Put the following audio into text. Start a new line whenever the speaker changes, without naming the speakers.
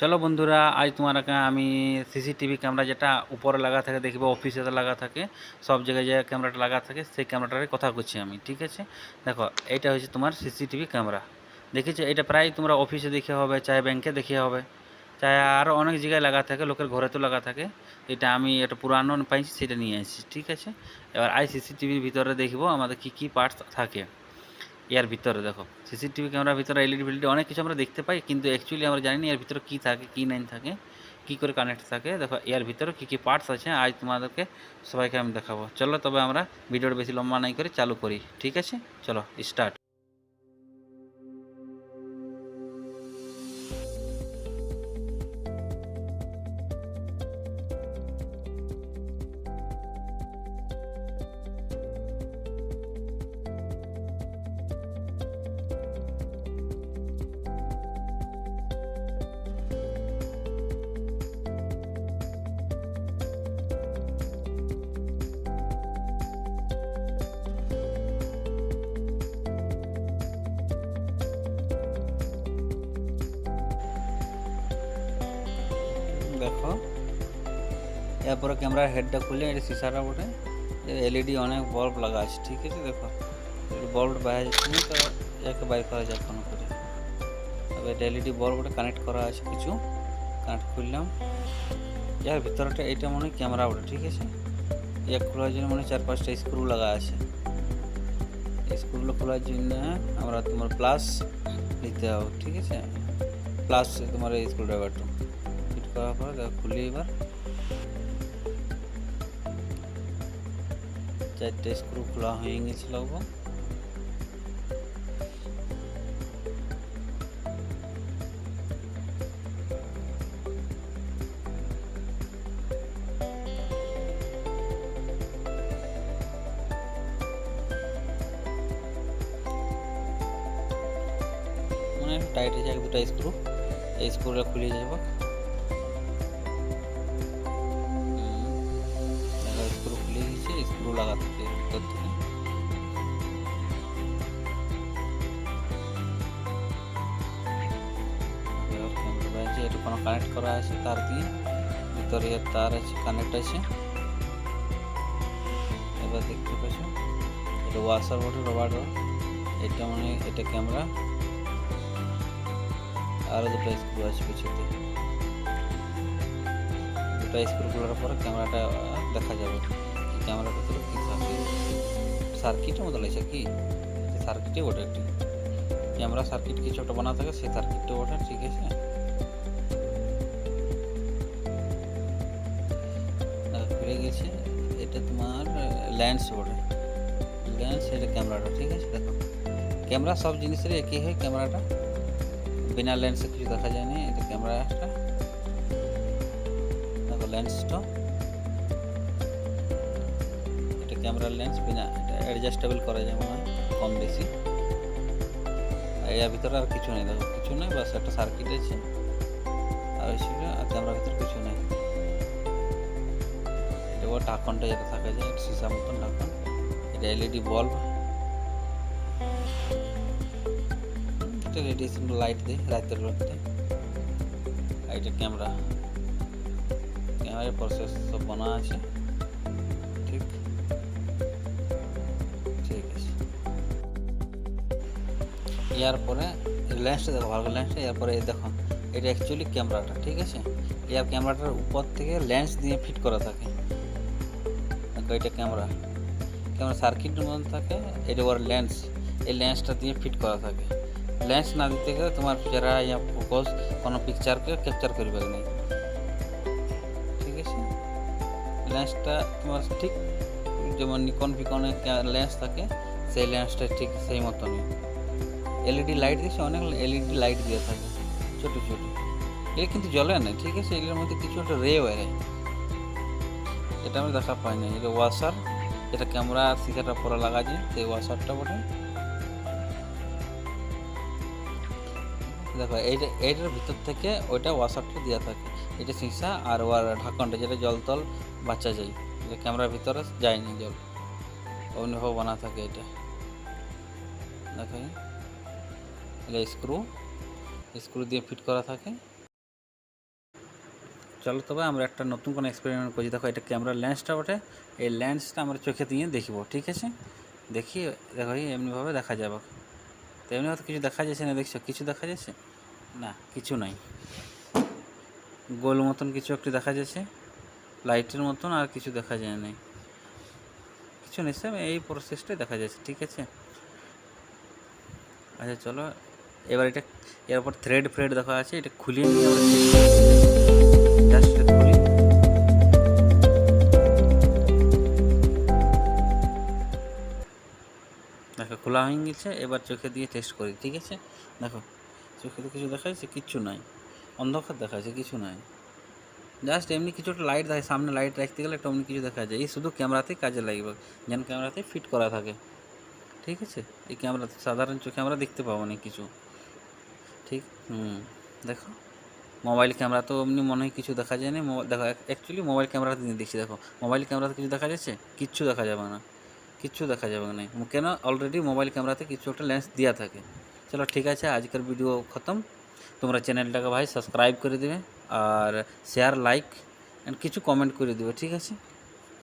চলো বন্ধুরা, আজ তোমার আমি সিসিটিভি ক্যামেরা যেটা উপরে লাগা থাকে, দেখবে অফিসে লাগা থাকে, সব জায়গায় যে ক্যামেরাটা লাগা থাকে, সেই ক্যামেরাটার কথা করছি আমি, ঠিক আছে? দেখো, এইটা হচ্ছে তোমার সিসিটিভি ক্যামেরা। দেখেছ এটা প্রায় তোমরা অফিসে দেখে হবে চাहे ব্যাংকে দেখে হবে। চাहे আরও অনেক জায়গায় লাগা থাকে, লোকের ঘরে তো লাগা থাকে। এটা আমি একটা পুরানো পাইছি, সেটা নিয়ে এসেছি ঠিক আছে? এবার আই সিসিটিভির ভিতরে দেখব আমাদের কী কী পার্টস থাকে। এর ভিতরে, দেখো। সিসিটিভি ক্যামেরার ভিতরে এলইডি ফিলিডি অনেক কিছু আমরা দেখতে পাই, কিন্তু অ্যাকচুয়ালি আমরা জানি না এর ভিতরে কী থাকে, কী নাইন থাকে, কী করে কানেক্ট থাকে। দেখো, এর ভিতরে কী কী পার্টস আছে, আজ তোমাদেরকে সবাইকে আমি দেখাবো। চলো, তবে আমরা ভিডিওটা বেশি লম্বা নাই করে চালু করি। ঠিক আছে? চলো স্টার্ট দেখো এরপরে ক্যামেরার হেডটা খুলে এটা সিসাটা বটে এলইডি অনেক বাল্ব লাগা আছে ঠিক আছে দেখো বাল্ব বাইরে যাচ্ছে না তো একে বাইর করা যাক কোনো করে তবে এটা এলইডি ওটা কানেক্ট করা আছে কিছু কানেক্ট করলাম এর ভিতরটা এটা মনে হয় ক্যামেরা ওটা ঠিক আছে এক খোলার জন্য মনে চার পাঁচটা স্ক্রু লাগা আছে স্ক্রুগুলো খোলার জন্য আমরা তোমার প্লাস নিতে হবে ঠিক আছে প্লাস তোমার স্ক্রু ড্রাইভারটা ফিট করার পরে দেখো খুলি এবার চারটে স্ক্রু খোলা হয়ে গেছিল গো মানে টাইট হয়েছে এক দুটা স্ক্রু এই স্ক্রুটা খুলে যাব থেকে এবার এটা কোনো কানেক্ট করা আছে তার দিয়ে ভিতরে তার আছে কানেক্ট আছে এবার দেখতে পাচ্ছ এটা ওয়াশার বটে রবার এটা মানে এটা ক্যামেরা আরও দুটো স্ক্রু আছে পিছুতে দুটো স্ক্রু খোলার পরে ক্যামেরাটা দেখা যাবে ক্যামেরার ভিতরে কী থাকে সার্কিটের মতো লাগছে কি? সার্কিটে ওটা একটি ক্যামেরা সার্কিট কি ছোটো বানা থাকে, সেই সার্কিটটা ওটা ঠিক আছে? খুলে গেছে, এটা তোমার ল্যান্স ওটা ল্যান্স এটা ক্যামেরাটা ঠিক আছে? দেখো। ক্যামেরা সব জিনিসের একই হয় ক্যামেরাটা বিনা লেন্সে কিছু দেখা যায়নি এটা ক্যামেরাটা দেখো লেন্সটা এটা ক্যামেরার লেন্স বিনা অ্যাডজাস্টেবল করা যায়, মনে হয়, কম বেশি। এর ভিতরে আর কিছু নেই, দেখো, কিছু নেই, বাস একটা সার্কিট আছে। আর ছিল আর ক্যামেরার ভিতরে কিছু নেই। এটা ওর ঢাকনটা যেটা থাকে যায় সিসা মতন ঢাকন। এটা এলইডি বাল্ব একটা রেডিয়েশন লাইট দেয়, রাতের মধ্যে আর এটা ক্যামেরা ক্যামেরার প্রসেস সব বানা আছে। ইয়ার পরে লেন্সটা দেখো, ভালো লেন্সটা এরপরে এই দেখো, এটা অ্যাকচুয়ালি ক্যামেরাটা ঠিক আছে? এর ক্যামেরাটার উপর থেকে লেন্স দিয়ে ফিট করা থাকে। দেখো এটা ক্যামেরা ক্যামেরা সার্কিটের মধ্যে থাকে এটা ওর লেন্স এই লেন্সটা দিয়ে ফিট করা থাকে। লেন্স না দিতে গেলে তোমার চেহারা ইয়া ফোকাস কোনো পিকচারকে ক্যাপচার করবে না। ঠিক আছে? লেন্সটা তোমার ঠিক যেমন নিকন ফিকনে লেন্স থাকে, সেই লেন্সটা ঠিক সেই মতনই। এলইডি লাইট দিয়েছে অনেক এলইডি লাইট দিয়ে থাকে, ছোটো ছোটো। এটা কিন্তু জ্বলে না, ঠিক আছে? এগুলোর মধ্যে কিছু একটা রে বেরে এটা আমি দেখা পাই না এটা ওয়াশার যেটা ক্যামেরা সিসাটা পরে যায় সেই ওয়াশারটা বটে। দেখো, এইটা, এইটার ভিতর থেকে ওইটা ওয়াশারটা দেওয়া থাকে। এটা সিসা আর ওয়ার ঢাকনটা, যেটা জল তল বাচ্চা যায়। এটা ক্যামেরার ভিতরে যায়নি জল। অন্যভাবে বানা থাকে এটা। দেখো এটা স্ক্রু স্ক্রু দিয়ে ফিট করা থাকে। চলো তবে আমরা একটা নতুন কোনো এক্সপেরিমেন্ট করছি দেখো, এটা ক্যামেরার লেন্সটা বটে? এই লেন্সটা আমরা চোখে দিয়ে দেখব, ঠিক আছে? দেখি, দেখো এমনিভাবে দেখা যাবে। তো এমনি হয়তো কিছু দেখা যাচ্ছে না, দেখছ? কিছু দেখা যাচ্ছে? না, কিছু নাই। গোল মতন কিছু একটু দেখা যাচ্ছে। লাইটের মতন আর কিছু দেখা যায় নাই। কিছু নেই এই প্রসেসটাই দেখা যাচ্ছে, ঠিক আছে? আচ্ছা চলো এবার এটা এর উপর থ্রেড ফ্রেড দেখা আছে, এটা খুলিয়ে নিয়ে দেখো, খোলা হয়ে গেছে, এবার চোখে দিয়ে টেস্ট করি, ঠিক আছে? দেখো, চোখে তো কিছু দেখা যাচ্ছে কিচ্ছু নাই। অন্ধকার দেখা যাচ্ছে কিছু নাই। জাস্ট এমনি কিছু একটা লাইট দেখে সামনে লাইট রাখতে গেলে একটা অমনি কিছু দেখা যায়। এই শুধু ক্যামেরাতেই কাজে লাগবে, যেন ক্যামেরাতে ফিট করা থাকে। ঠিক আছে? এই ক্যামেরাতে সাধারণ চোখে আমরা দেখতে পাবো না কিছু। ঠিক, হুম, দেখো। মোবাইল ক্যামেরা তো এমনি মনে হয় কিছু দেখা যায় না মোবাইল দেখো অ্যাকচুয়ালি মোবাইল ক্যামেরাতে নিয়ে দেখছি, দেখো। মোবাইল ক্যামেরাতে কিছু দেখা যাচ্ছে? কিচ্ছু দেখা যাবে না। কিচ্ছু দেখা যাবে না। কেন? অলরেডি মোবাইল ক্যামেরাতে কিছু একটা লেন্স দেওয়া থাকে। চলো ঠিক আছে, আজকের ভিডিও খতম। তোমরা চ্যানেলটাকে ভাই সাবস্ক্রাইব করে দেবে আর শেয়ার লাইক অ্যান্ড কিছু কমেন্ট করে দেবে, ঠিক আছে?